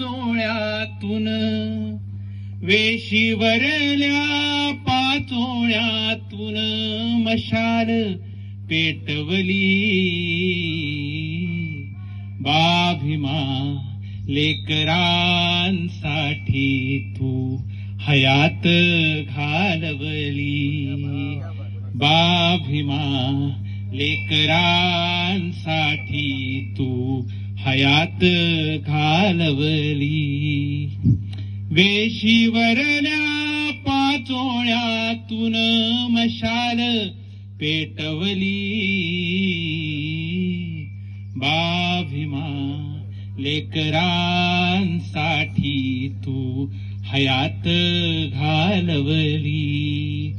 पाचोळ्यातून. वेशीवरल्या पाचोळ्यातून मशाल पेटवली. बाभिमा लेकरांसाठी तू हयात घालवली. बाभिमा लेकरांसाठी तू हयात घालवली. वेशीवरल्या पाचोळ्यातून मशाल पेटवली. बाभिमा लेकरांसाठी तू हयात घालवली.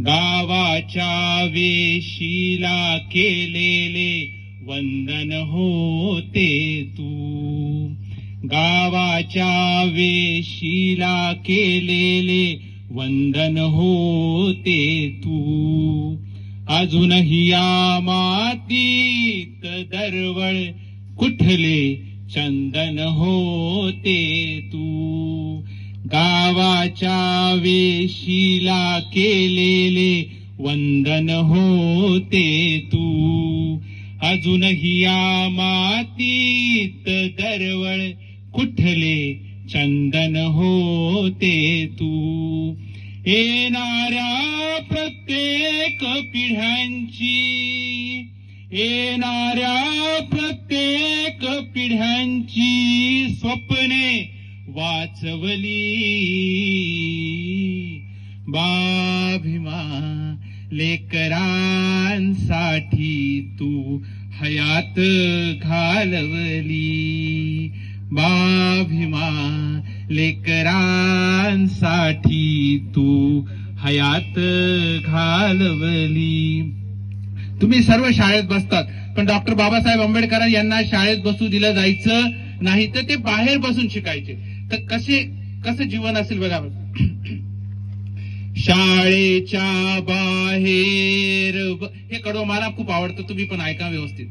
गावाच्या वेशीला केलेले वंदन होते तू. गावाच्या वेशीला केलेले वंदन होते तू. अजूनही या मातीत दरवळ कुठले चंदन होते तू. गावाच्या वेशीला केलेले वंदन होते तू. अजूनही या मातीत दरवळ कुठले चंदन होते तू? येणाऱ्या प्रत्येक पिढ्यांची येणाऱ्या प्रत्येक पिढ्यांची स्वप्ने वाचवली. बाभिमा लेकरांसाठी तू हयात घालवली बाभिमा लेकरांसाठी तू हयात घालवली तुम्ही सर्व शाळेत बसतात. पण डॉक्टर बाबासाहेब आंबेडकर यांना शाळेत बसू दिलं जायचं नाही तर ते बाहेर बसून शिकायचे. तर कसे कसं जीवन असेल बघा. शाळेच्या बाहेर हे कडवं मला खूप आवडतं तुम्ही पण ऐका व्यवस्थित.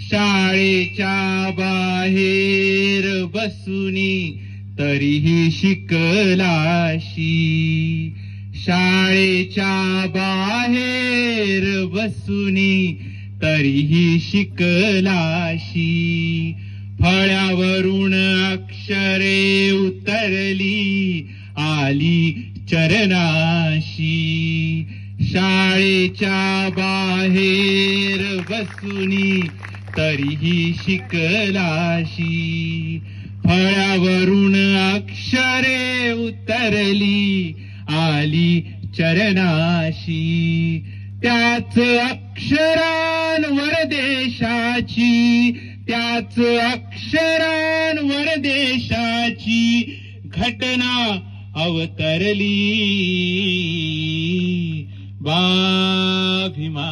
शाळेच्या बाहेर बसूनी तरीही शिकलाशी. शाळेच्या बाहेर बसूनी तरीही शिकलाशी. फळ्यावरून अक्षरे उतरली आली चरणाशी. शाळेच्या बाहेर बसूनी तरीही शिकलाशी. फळावरून अक्षरे उतरली आली चरणाशी. त्याच अक्षरांवर देशाची त्याच अक्षरांवर देशाची घटना अवतरली. बाभिमा